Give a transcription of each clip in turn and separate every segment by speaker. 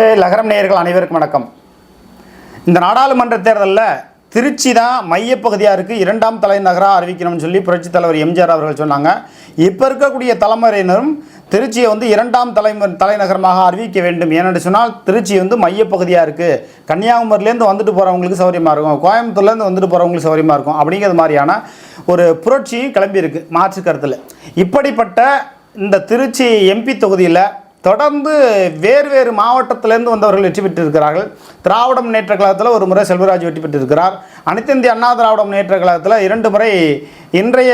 Speaker 1: லகரம் நேயர்கள் அனைவருக்கும் வணக்கம். இந்த நாடாளுமன்ற தேர்தலில் திருச்சி தான் மையப்பகுதியாக இருக்குது இரண்டாம் தலைநகராக அறிவிக்கணும்னு சொல்லி புரட்சித் தலைவர் எம்ஜிஆர் அவர்கள் சொன்னாங்க. இப்போ இருக்கக்கூடிய தலைமுறையினரும் திருச்சியை வந்து இரண்டாம் தலைமு தலைநகரமாக அறிவிக்க வேண்டும். ஏனென்று சொன்னால் திருச்சி வந்து மையப்பகுதியாக இருக்குது கன்னியாகுமரியிலேருந்து வந்துட்டு போகிறவங்களுக்கு சௌகரியமாக இருக்கும். கோயம்புத்தூர்லேருந்து வந்துட்டு போகிறவங்களுக்கு சௌரியமாக இருக்கும். அப்படிங்கிறது மாதிரியான ஒரு புரட்சி கிளம்பியிருக்கு மாற்று கருத்தில். இப்படிப்பட்ட இந்த திருச்சி எம்பி தொகுதியில் தொடர்ந்து வேறு வேறு மாவட்டத்திலேருந்து வந்தவர்கள் வெற்றி பெற்றிருக்கிறார்கள். திராவிட முன்னேற்ற கழகத்தில் ஒரு முறை செல்வராஜ் வெற்றி பெற்றிருக்கிறார். அனைத்து இந்திய அண்ணா திராவிட முன்னேற்ற கழகத்தில் இரண்டு முறை இன்றைய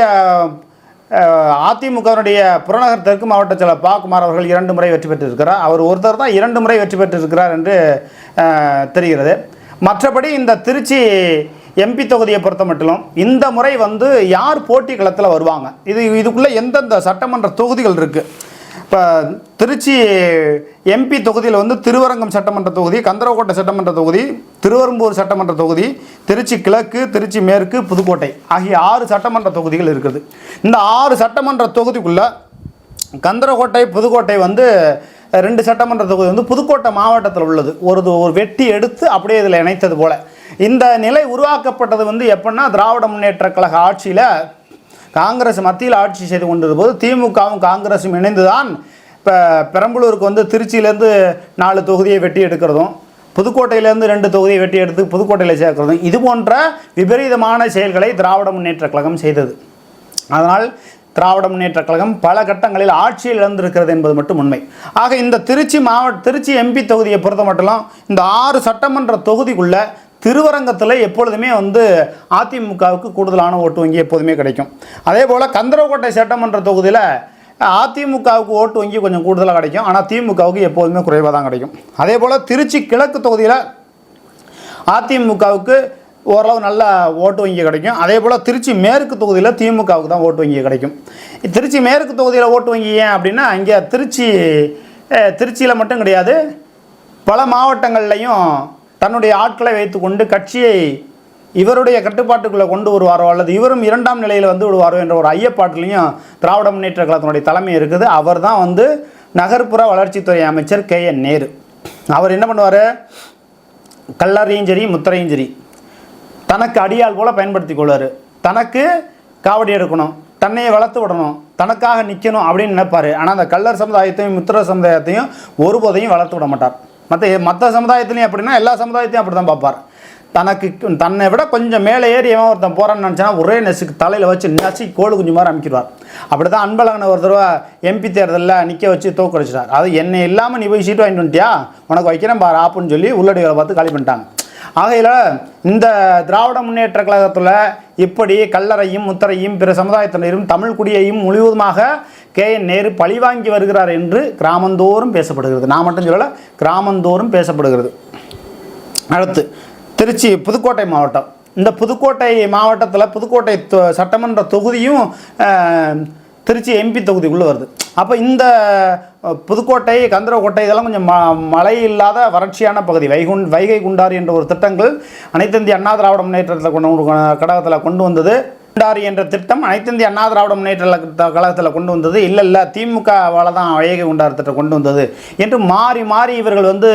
Speaker 1: அதிமுகவினுடைய புறநகர் தெற்கு மாவட்ட செயலர் பாக்குமார் அவர்கள் இரண்டு முறை வெற்றி பெற்றிருக்கிறார். அவர் ஒருத்தர் தான் இரண்டு முறை வெற்றி பெற்றிருக்கிறார் என்று தெரிகிறது. மற்றபடி இந்த திருச்சி எம்பி தொகுதியை பொறுத்த மட்டும் இந்த முறை வந்து யார் போட்டி களத்தில் வருவாங்க? இது இதுக்குள்ளே எந்தெந்த சட்டமன்ற தொகுதிகள் இருக்குது இப்போ திருச்சி எம்பி தொகுதியில் வந்து திருவரங்கம் சட்டமன்ற தொகுதி கந்தரக்கோட்டை சட்டமன்ற தொகுதி திருவெரும்பூர் சட்டமன்ற தொகுதி திருச்சி கிழக்கு திருச்சி மேற்கு புதுக்கோட்டை ஆகிய ஆறு சட்டமன்ற தொகுதிகள் இருக்குது. இந்த ஆறு சட்டமன்ற தொகுதிக்குள்ளே கந்தரக்கோட்டை புதுக்கோட்டை வந்து ரெண்டு சட்டமன்ற தொகுதி வந்து புதுக்கோட்டை மாவட்டத்தில் உள்ளது. ஒரு ஒரு வெட்டி எடுத்து அப்படியே இதில் இணைத்தது போல். இந்த நிலை உருவாக்கப்பட்டது வந்து எப்படின்னா திராவிட முன்னேற்ற கழக ஆட்சியில் காங்கிரஸ் மத்தியில் ஆட்சி செய்து கொண்டிருந்த போது திமுகவும் காங்கிரஸும் இணைந்துதான் இப்போ பெரம்பலூருக்கு வந்து திருச்சியிலேருந்து நாலு தொகுதியை வெட்டி எடுக்கிறதும் புதுக்கோட்டையிலேருந்து ரெண்டு தொகுதியை வெட்டி எடுத்து புதுக்கோட்டையில் சேர்க்கிறதும் இது போன்ற விபரீதமான செயல்களை திராவிட முன்னேற்ற கழகம் செய்தது. அதனால் திராவிட முன்னேற்ற கழகம் பல கட்டங்களில் ஆட்சியில் இழந்திருக்கிறது என்பது மட்டும் உண்மை. ஆக இந்த திருச்சி மாவட்ட திருச்சி எம்பி தொகுதியை பொறுத்த மட்டும் இந்த ஆறு சட்டமன்ற தொகுதிக்குள்ளே திருவரங்கத்தில் எப்பொழுதுமே வந்து அதிமுகவுக்கு கூடுதலான ஓட்டு வங்கி எப்போதுமே கிடைக்கும். அதே போல் கந்தரக்கோட்டை சட்டமன்ற தொகுதியில் அதிமுகவுக்கு ஓட்டு வங்கி கொஞ்சம் கூடுதலாக கிடைக்கும். ஆனால் திமுகவுக்கு எப்போதுமே குறைவாக தான் கிடைக்கும். அதே போல் திருச்சி கிழக்கு தொகுதியில் அதிமுகவுக்கு ஓரளவு நல்ல ஓட்டு வங்கி கிடைக்கும். அதே போல் திருச்சி மேற்கு தொகுதியில் திமுகவுக்கு தான் ஓட்டு வங்கி கிடைக்கும். திருச்சி மேற்கு தொகுதியில் ஓட்டு வங்கி ஏன் அப்படின்னா இங்கே திருச்சி திருச்சியில் மட்டும் கிடையாது. பல மாவட்டங்கள்லையும் தன்னுடைய ஆட்களை வைத்துக்கொண்டு கட்சியை இவருடைய கட்டுப்பாட்டுக்குள்ளே கொண்டு வருவாரோ அல்லது இவரும் இரண்டாம் நிலையில் வந்து விடுவாரோ என்ற ஒரு ஐயப்பாட்டிலையும் திராவிட முன்னேற்ற கழகத்தினுடைய தலைமை இருக்குது. அவர் தான் வந்து நகர்ப்புற வளர்ச்சித்துறை அமைச்சர் கே என் நேரு. அவர் என்ன பண்ணுவார்? கல்லறையும் சரி முத்திரையும் சரி தனக்கு அடியாள் போல பயன்படுத்தி கொள்வார். தனக்கு காவடி எடுக்கணும் தன்னையை வளர்த்து விடணும் தனக்காக நிற்கணும் அப்படின்னு நினைப்பார். ஆனால் அந்த கல்லர் சமுதாயத்தையும் முத்திர சமுதாயத்தையும் ஒருபோதையும் வளர்த்து விட மாட்டார். மற்ற மற்ற சமுதாயத்துலையும் அப்படின்னா எல்லா சமுதாயத்தையும் அப்படி தான் பார்ப்பார். தனக்கு தன்னை விட கொஞ்சம் மேலே ஏறி எவன் ஒருத்தன் போகிறான்னு நினச்சினா ஒரே நெசுக்கு தலையில் வச்சு நசி கோடு குஞ்சு மாதிரி அமைக்கிடுவார். அப்படி தான் அன்பழகனை ஒரு தடவை எம்பி தேர்தலில் நிற்க வச்சு தோக்கடிச்சிட்டார் அது என்னை இல்லாமல் நீ போய் சீட்டு வாங்கிட்டு வந்துட்டியா? உனக்கு வைக்கிறேன் பாரு ஆப்புன்னு சொல்லி உள்ளடிகளை பார்த்து காலி பண்ணிட்டாங்க. ஆகையில் இந்த திராவிட முன்னேற்ற கழகத்தில் இப்படி கல்லறையும் முத்தரையும் பிற சமுதாயத்தினரும் தமிழ் குடியையும் முழுவதுமாக கே என் நேரு பழிவாங்கி வருகிறார் என்று கிராமந்தோறும் பேசப்படுகிறது. நான் மட்டும் சொல்லலை கிராமந்தோறும் பேசப்படுகிறது. அடுத்து திருச்சி புதுக்கோட்டை மாவட்டம். இந்த புதுக்கோட்டை மாவட்டத்தில் புதுக்கோட்டை தொ- சட்டமன்ற தொகுதியும் திருச்சி எம்பி தொகுதிக்குள்ளே வருது. அப்போ இந்த புதுக்கோட்டை கந்தரக்கோட்டை இதெல்லாம் கொஞ்சம் ம மழை இல்லாத வறட்சியான பகுதி. வைகுண் வைகை குண்டாறு என்ற ஒரு திட்டங்கள் அனைத்திந்திய அண்ணா திராவிட முன்னேற்றத்தில் கொண்டு கடகத்தில் கொண்டு வந்தது. குண்டாறு என்ற திட்டம் அனைத்திந்திய அண்ணா திராவிட முன்னேற்ற கழகத்தில் கொண்டு வந்தது. இல்லை இல்லை திமுகவால் தான் வைகை குண்டாறு திட்டம் கொண்டு வந்தது. என்று மாறி மாறி இவர்கள் வந்து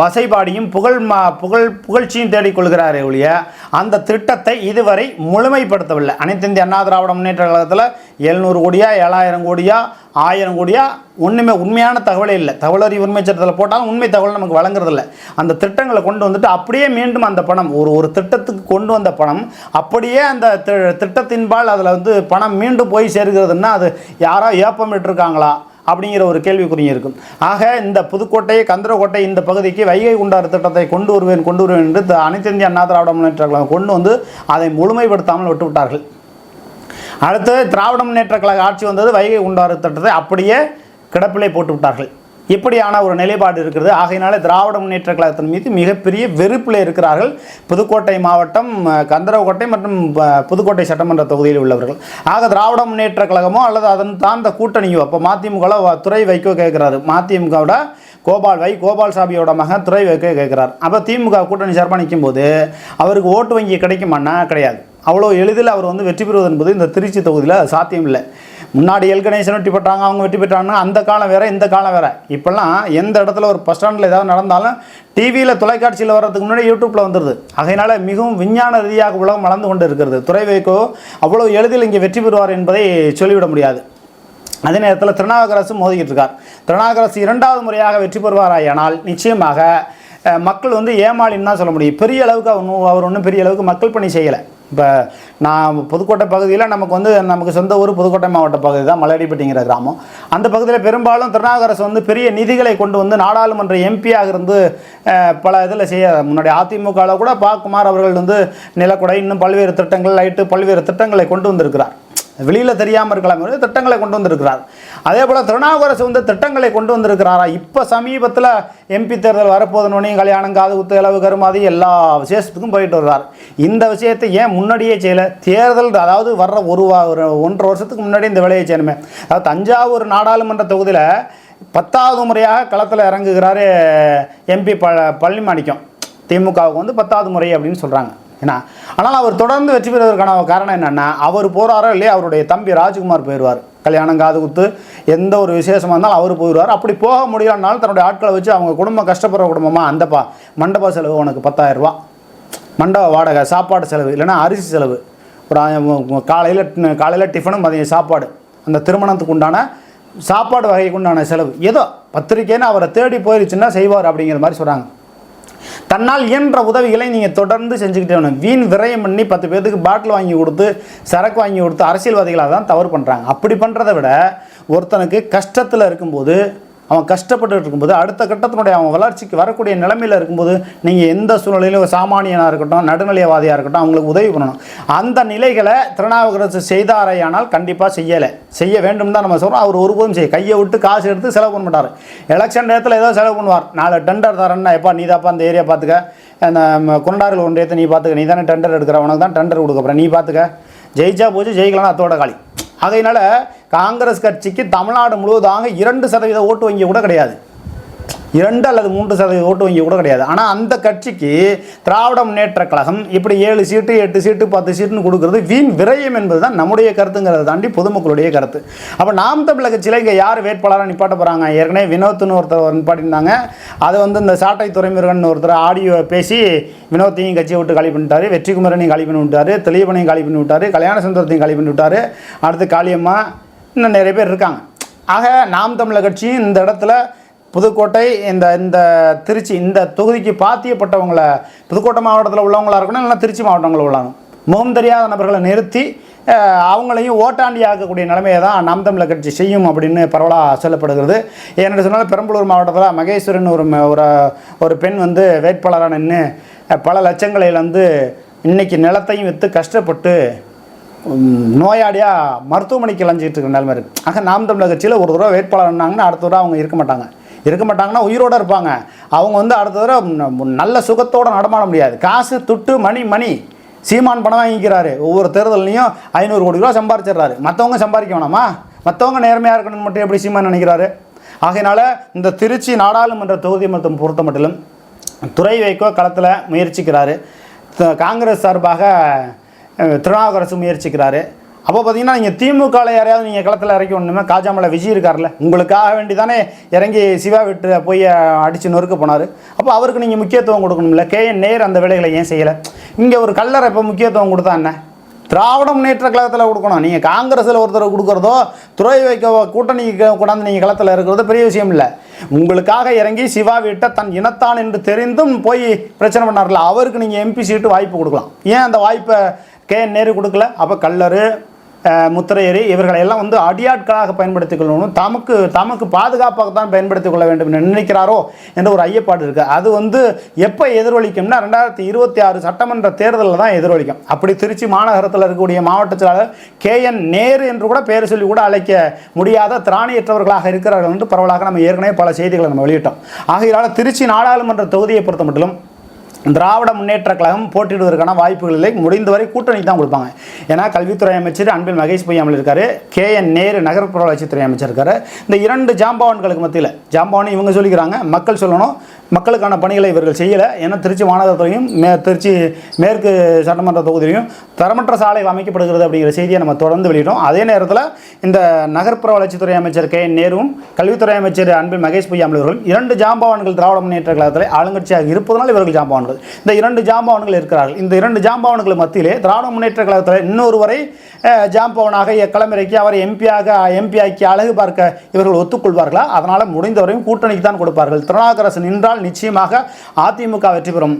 Speaker 1: வசைபாடியும் புகழ் மா புகழ் புகழ்ச்சியும் தேடிக்கொள்கிறாரே ஒழிய அந்த திட்டத்தை இதுவரை முழுமைப்படுத்தவில்லை. அனைத்திந்திய அண்ணா திராவிட முன்னேற்ற கழகத்தில் எழுநூறு கோடியா ஏழாயிரம் கோடியா ஆயிரம் கோடியா? ஒன்றுமே உண்மையான தகவலே இல்லை. தகவலறி உண்மை சட்டத்தில் போட்டாலும் உண்மை தகவல் நமக்கு வழங்குறதில்ல அந்த திட்டங்களை கொண்டு வந்துட்டு அப்படியே மீண்டும் அந்த பணம் ஒரு ஒரு திட்டத்துக்கு கொண்டு வந்த பணம் அப்படியே அந்த தி- திட்டத்தின்பால் அதில் வந்து பணம் மீண்டும் போய் சேர்கிறதுன்னா அது யாரோ ஏப்பமிட்டுருக்காங்களா? அப்படிங்கிற ஒரு கேள்விக்குறியும் இருக்கும். ஆக இந்த புதுக்கோட்டை கந்தரக்கோட்டை இந்த பகுதிக்கு வைகை குண்டாறு திட்டத்தை கொண்டு வருவேன் கொண்டு வருவேன் என்று த- அனைத்து இந்திய அண்ணா திராவிட முன்னேற்ற கொண்டு வந்து அதை முழுமைப்படுத்தாமல் விட்டுவிட்டார்கள். அடுத்து திராவிட முன்னேற்ற கழக ஆட்சி வந்தது வைகை குண்டாறு திட்டத்தை அப்படியே கிடப்பிலே போட்டு விட்டார்கள். இப்படியான ஒரு நிலைப்பாடு இருக்கிறது. ஆகையினாலே திராவிட முன்னேற்ற கழகத்தின் மீது மிகப்பெரிய வெறுப்பில் இருக்கிறார்கள் புதுக்கோட்டை மாவட்டம் கந்தரவக்கோட்டை மற்றும் புதுக்கோட்டை சட்டமன்ற தொகுதியில் உள்ளவர்கள். ஆக திராவிட முன்னேற்ற கழகமோ அல்லது அதன் தாழ்ந்த கூட்டணியோ அப்போ மதிமுக துறை வைக்க கேட்குறாரு. மதிமுகவோட கோபால் வை கோபால் சாமியோட மகன் துறை வைக்க கேட்கிறார். அப்போ திமுக கூட்டணி சார்பாக நிற்கும் போது அவருக்கு ஓட்டு வங்கி கிடைக்குமான்னா கிடையாது. அவ்வளோ எளிதில் அவர் வந்து வெற்றி பெறுவது என்பது இந்த திருச்சி தொகுதியில் சாத்தியம் இல்லை முன்னாடி எல். கணேசன் வெற்றி பெற்றாங்க அவங்க வெற்றி பெற்றாங்கன்னா அந்த காலம் வேறு இந்த காலம் வேறு. இப்போல்லாம் எந்த இடத்துல ஒரு பஸ் ஸ்டாண்டில் ஏதாவது நடந்தாலும் டிவியில் தொலைக்காட்சியில் வர்றதுக்கு முன்னாடி யூடியூப்பில் வந்துடுது அதனால் மிகவும் விஞ்ஞான ரீதியாக உலகம் வளர்ந்து கொண்டு இருக்கிறது துறை வைக்கோ அவ்வளோ எளிதில் இங்கே வெற்றி பெறுவார் என்பதை சொல்லிவிட முடியாது. அதே நேரத்தில் திருநாவுக்கரசு மோதிக்கிட்டு இருக்கார். திருநாவுக்கரசு இரண்டாவது முறையாக வெற்றி பெறுவாராயானால் நிச்சயமாக மக்கள் வந்து ஏமாளின்னு தான் சொல்ல முடியும். பெரிய அளவுக்கு அவர் அவர் ஒன்றும் பெரிய அளவுக்கு மக்கள் பணி செய்யலை. இப்போ நான் புதுக்கோட்டை பகுதியில் நமக்கு வந்து நமக்கு சொந்த ஊர் புதுக்கோட்டை மாவட்ட பகுதி தான் மலையடிப்பட்டிங்கிற கிராமம். அந்த பகுதியில் பெரும்பாலும் திருநாகரசு வந்து பெரிய நிதிகளை கொண்டு வந்து நாடாளுமன்ற எம்பியாக இருந்து பல இதில் செய்ய முன்னாடி அதிமுகவில் கூட பா குமார் அவர்கள் வந்து நிலக்குடை இன்னும் பல்வேறு திட்டங்கள் லைட்டு பல்வேறு திட்டங்களை கொண்டு வந்திருக்கிறார். வெளியில் தெரியாமல் இருக்கலாம். திட்டங்களை கொண்டு வந்திருக்கிறார். அதே போல் திருநாவுக்கரசு வந்து திட்டங்களை கொண்டு வந்திருக்கிறாரா? இப்போ சமீபத்தில் எம்பி தேர்தல் வரப்போதுனோடனே கல்யாணம் காது குத்து இளவு கருமாதி எல்லா விசேஷத்துக்கும் போயிட்டு வருவார் இந்த விஷயத்தை ஏன் முன்னாடியே செய்யலை? தேர்தல் அதாவது வர்ற ஒரு ஒரு ஒன்றரை வருஷத்துக்கு முன்னாடி இந்த வேலையை செய்யணுமே. அதாவது தஞ்சாவூர் நாடாளுமன்ற தொகுதியில் பத்தாவது முறையாக களத்தில் இறங்குகிறாரு எம்பி ப பழனி மாணிக்கம் திமுகவுக்கு வந்து பத்தாவது முறை அப்படின்னு சொல்கிறாங்க ஏன்னா ஆனால் அவர் தொடர்ந்து வெற்றி பெறுவதற்கான காரணம் என்னென்னா அவர் போகிறாரோ இல்லையா அவருடைய தம்பி ராஜ்குமார் போயிடுவார். கல்யாணம் காது குத்து எந்த ஒரு விசேஷமாக இருந்தாலும் அவர் போயிடுவார். அப்படி போக முடியலனாலும் தன்னுடைய ஆட்களை வச்சு அவங்க குடும்பம் கஷ்டப்படுற குடும்பமாக அந்தப்பா மண்டப செலவு உனக்கு பத்தாயிரரூபா மண்டப வாடகை சாப்பாடு செலவு இல்லைன்னா அரிசி செலவு. ஒரு காலையில் காலையில் டிஃபனும் மதியம் சாப்பாடு. அந்த திருமணத்துக்கு உண்டான சாப்பாடு வகைக்கு உண்டான செலவு. ஏதோ பத்திரிக்கைன்னு அவரை தேடி போயிருச்சுன்னா செய்வார் அப்படிங்கிற மாதிரி சொல்கிறாங்க தன்னால் இயன்ற உதவிகளை நீங்கள் தொடர்ந்து செஞ்சுக்கிட்டே வேணும் வீண் விரயம் பண்ணி பத்து பேர்த்துக்கு பாட்டில் வாங்கி கொடுத்து சரக்கு வாங்கி கொடுத்து அரசியல்வாதிகளாக தான் தவறு பண்ணுறாங்க அப்படி பண்ணுறதை விட ஒருத்தனுக்கு கஷ்டத்தில் இருக்கும்போது அவன் கஷ்டப்பட்டு இருக்கும்போது அடுத்த கட்டத்தினுடைய அவன் வளர்ச்சிக்கு வரக்கூடிய நிலைமையில் இருக்கும்போது நீங்கள் எந்த சூழ்நிலையிலும் சாமானியனாக இருக்கட்டும் நடுநிலையவாதியாக இருக்கட்டும் அவங்களுக்கு உதவி பண்ணணும். அந்த நிலைகளை திருநாவுக்கரசு செய்தாரையானால் கண்டிப்பாக செய்யலை. செய்ய வேண்டும் தான் நம்ம சொல்கிறோம் அவர் ஒருபோதும் செய்ய கையை விட்டு காசு எடுத்து செலவு பண்ண மாட்டார். எலெக்ஷன் நேரத்தில் ஏதோ செலவு பண்ணுவார். நாலு டெண்டர் தரேன்னா எப்பா நீ தாப்பா அந்த ஏரியா பார்த்துக்க அந்த ம, ஒன்றியத்தை நீ பார்த்துக்க நீ தானே டெண்டர் எடுக்கிற. உனக்கு தான் டெண்டர் கொடுக்க போகிறேன் நீ பார்த்துக்க ஜெயிச்சா போச்சு ஜெயிக்கலாம் அத்தோட காலி. ஆகையினால காங்கிரஸ் கட்சிக்கு தமிழ்நாடு முழுவதாக இரண்டு சதவீத ஓட்டு வங்கி கூட கிடையாது. இரண்டு அல்லது மூன்று சதவீத ஓட்டு வங்கி கூட கிடையாது. ஆனால் அந்த கட்சிக்கு திராவிட முன்னேற்ற கழகம் இப்படி ஏழு சீட்டு எட்டு சீட்டு பத்து சீட்டுன்னு கொடுக்கறது வீண் விரயம் என்பது தான் நம்முடைய கருத்துங்கிறத தாண்டி பொதுமக்களுடைய கருத்து. அப்போ நாம் தமிழக கட்சியில் இங்கே யார் வேட்பாளராக நிப்பாட்ட போகிறாங்க ஏற்கனவே வினோத்னு ஒருத்தர் நிப்பாட்டியிருந்தாங்க. அது வந்து இந்த சாட்டை துறைமுருகன் ஒருத்தர் ஆடியோ பேசி வினோத்தையும் கட்சியை விட்டு காலி பண்ணிட்டாரு. வெற்றிக்குமரனையும் காலி பண்ணி விட்டாரு. தெளிவனையும் காலி பண்ணி விட்டாரு. கல்யாண சுந்தரத்தையும் காலி பண்ணி விட்டாரு. அடுத்து காளியம்மா இன்னும் நிறைய பேர் இருக்காங்க. ஆக நாம் தமிழர் கட்சியும் இந்த இடத்துல புதுக்கோட்டை இந்த இந்த திருச்சி இந்த தொகுதிக்கு பாத்தியப்பட்டவங்கள புதுக்கோட்டை மாவட்டத்தில் உள்ளவங்களா இருக்கணும் இல்லைன்னா திருச்சி மாவட்டங்களில் உள்ளவங்க. முகம் தெரியாத நபர்களை நிறுத்தி அவங்களையும் ஓட்டாண்டி ஆக்கக்கூடிய நிலைமையை தான் நாம் தமிழர் கட்சி செய்யும் அப்படின்னு பரவலாக சொல்லப்படுகிறது. ஏன்னு சொன்னால் பெரம்பலூர் மாவட்டத்தில் மகேஸ்வரன் ஒரு ஒரு பெண் வந்து வேட்பாளராக நின்று பல லட்சங்களை வந்து இன்னைக்கு நிலத்தையும் விற்று கஷ்டப்பட்டு நோயாளியாக மருத்துவமனைக்கு இழஞ்சிக்கிட்டு இருக்கிற நிலைமை இருக்குது ஆக நாம் தமிழர் கட்சியில் ஒரு தடவை வேட்பாளர் இருந்தாங்கன்னா அடுத்த தடவை அவங்க இருக்க மாட்டாங்க. இருக்க மாட்டாங்கன்னா உயிரோட இருப்பாங்க. அவங்க வந்து அடுத்த தடவை நல்ல சுகத்தோடு நடமாட முடியாது. காசு துட்டு மணி மணி. சீமான் பணம் வாங்கிக்கிறாரு. ஒவ்வொரு தேர்தல்லையும் ஐநூறு கோடி ரூபா சம்பாரிச்சிடுறாரு. மற்றவங்க சம்பாதிக்க வேணாமா? மற்றவங்க நேர்மையாக இருக்கணும்னு மட்டும் எப்படி சீமான் நினைக்கிறாரு? ஆகையினால இந்த திருச்சி நாடாளுமன்ற தொகுதி மற்றும் பொறுத்த மட்டிலும் துறை வைக்கோ களத்தில் முயற்சிக்கிறாரு. காங்கிரஸ் சார்பாக திருநாவுக்கரசு முயற்சிக்கிறாரு. அப்போ பார்த்தீங்கன்னா நீங்கள் திமுகவில் யாரையாவது நீங்கள் களத்தில் இறக்கி ஒன்றுமே காஜாமலை விஜய் இருக்கார்ல உங்களுக்காக வேண்டி தானே இறங்கி சிவா விட்டு போய் அடித்து நொறுக்க போனார். அப்போ அவருக்கு நீங்கள் முக்கியத்துவம் கொடுக்கணும்ல? கே என் நேர் அந்த வேலைகளை ஏன் செய்யலை? இங்கே ஒரு கல்லறை இப்போ முக்கியத்துவம் கொடுத்தா என்ன? திராவிட முன்னேற்ற கழகத்தில் கொடுக்கணும். நீங்கள் காங்கிரஸில் ஒருத்தர் கொடுக்குறதோ துறை வைக்க கூட்டணி கொண்டாந்து நீங்கள் களத்தில் இருக்கிறதோ பெரிய விஷயம் இல்லை. உங்களுக்காக இறங்கி சிவா வீட்டை தன் இனத்தான் என்று தெரிந்தும் போய் பிரச்சனை பண்ணார்ல அவருக்கு நீங்கள் எம்பி சீட்டு வாய்ப்பு கொடுக்கலாம். ஏன் அந்த வாய்ப்பை கே என் நேரு கொடுக்கல? அப்போ கல்லறு முத்திரையரி இவர்களை எல்லாம் வந்து அடியாட்களாக பயன்படுத்திக் கொள்ளணும். தமக்கு தமக்கு பாதுகாப்பாக தான் பயன்படுத்திக் கொள்ள வேண்டும் என்று நினைக்கிறாரோ என்ற ஒரு ஐயப்பாடு இருக்குது அது வந்து எப்போ எதிரொலிக்கும்னா ரெண்டாயிரத்தி இருபத்தி ஆறு சட்டமன்ற தேர்தலில் தான் எதிரொலிக்கும். அப்படி திருச்சி மாநகரத்தில் இருக்கக்கூடிய மாவட்ட செயலாளர் கே என் நேரு என்று கூட பேர் சொல்லி கூட அழைக்க முடியாத திராணியற்றவர்களாக இருக்கிறார்கள் என்று பரவலாக நம்ம ஏற்கனவே பல செய்திகளை நம்ம வெளியிட்டோம். ஆகையால் திருச்சி நாடாளுமன்ற தொகுதியை பொறுத்த மட்டும் திராவிட முன்னேற்ற கழகம் போட்டியிடுவதற்கான வாய்ப்புகள் இல்லை. முடிந்தவரை கூட்டணி தான் கொடுப்பாங்க. ஏன்னா கல்வித்துறை அமைச்சர் அன்பில் மகேஷ் பொய்யாமல் இருக்காரு. கே என் நேரு நகர்ப்புற வளர்ச்சித்துறை அமைச்சர் இருக்காரு. இந்த இரண்டு ஜாம்பவான்களுக்கு மத்தியில் ஜாம்பவான் இவங்க சொல்லிக்கிறாங்க மக்கள் சொல்லணும். மக்களுக்கான பணிகளை இவர்கள் செய்யலை. ஏன்னா திருச்சி மாநகரத்துறையும் மே திருச்சி மேற்கு சட்டமன்ற தொகுதியிலையும் தரமற்ற சாலைகள் அமைக்கப்படுகிறது அப்படிங்கிற செய்தியை நம்ம தொடர்ந்து வெளியிட்டோம். அதே நேரத்தில் இந்த நகர்ப்புற வளர்ச்சித்துறை அமைச்சர் கே. நேருவும் கல்வித்துறை அமைச்சர் அன்பில் மகேஷ் பொய்யாமல் இரண்டு ஜாம்பவான்கள் திராவிட முன்னேற்ற கழகத்தில் ஆளுங்கட்சியாக இருப்பதனால் இவர்கள் ஜாம்பவான்கள். இந்த இரண்டு ஜாம்பவான்கள் இருக்கிறார்கள். இந்த இரண்டு ஜாம்பவான்கள் மத்தியிலே திராவிட முன்னேற்ற கழகத்தில் இன்னொருவரை வரை ஜாம்பவனாக களமிறக்கி அவரை எம்பியாக எம்பியாக்கி அழகு பார்க்க இவர்கள் ஒத்துக்கொள்வார்களா? அதனால் முடிந்தவரையும் கூட்டணிக்கு தான் கொடுப்பார்கள். திருநாகரசு நின்றால் நிச்சயமாக அதிமுக வெற்றி பெறும்.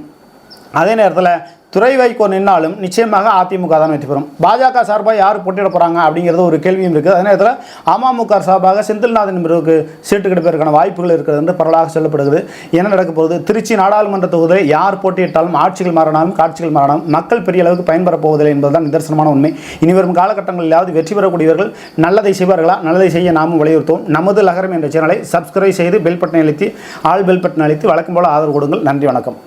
Speaker 1: அதே நேரத்தில் துறை வைகோ நின்னாலும் நிச்சயமாக அதிமுக தான் வெற்றி பெறும். பாஜக சார்பாக யார் போட்டியிட போகிறாங்க அப்படிங்கிறது ஒரு கேள்வியும் இருக்குது. அதே நேரத்தில் அமமுக சார்பாக செந்தில்நாதன் என்பவருக்கு சீட்டு கிடைப்பதற்கான வாய்ப்புகள் இருக்கிறது என்று பரவலாக சொல்லப்படுகிறது. என்ன நடக்க போகுது? திருச்சி நாடாளுமன்ற தொகுதியில் யார் போட்டியிட்டாலும் ஆட்சிகள் மாறினாலும் காட்சிகள் மாறினாலும் மக்கள் பெரிய அளவுக்கு பயன்பெறப் போவதில்லை என்பதுதான் நிதர்சனமான உண்மை. இனி வரும் காலகட்டங்களிலாவது வெற்றி பெறக்கூடியவர்கள் நல்லதை செய்வார்களா? நல்லதை செய்ய நாமும் வலியுறுத்துவோம். நமது லகரம் என்ற சேனலை சப்ஸ்கிரைப் செய்து பெல் பட்டனை அழுத்தி ஆள் பெல் பட்டனை அழுத்தி வழக்கம் போல ஆதரவு கொடுங்கள். நன்றி வணக்கம்.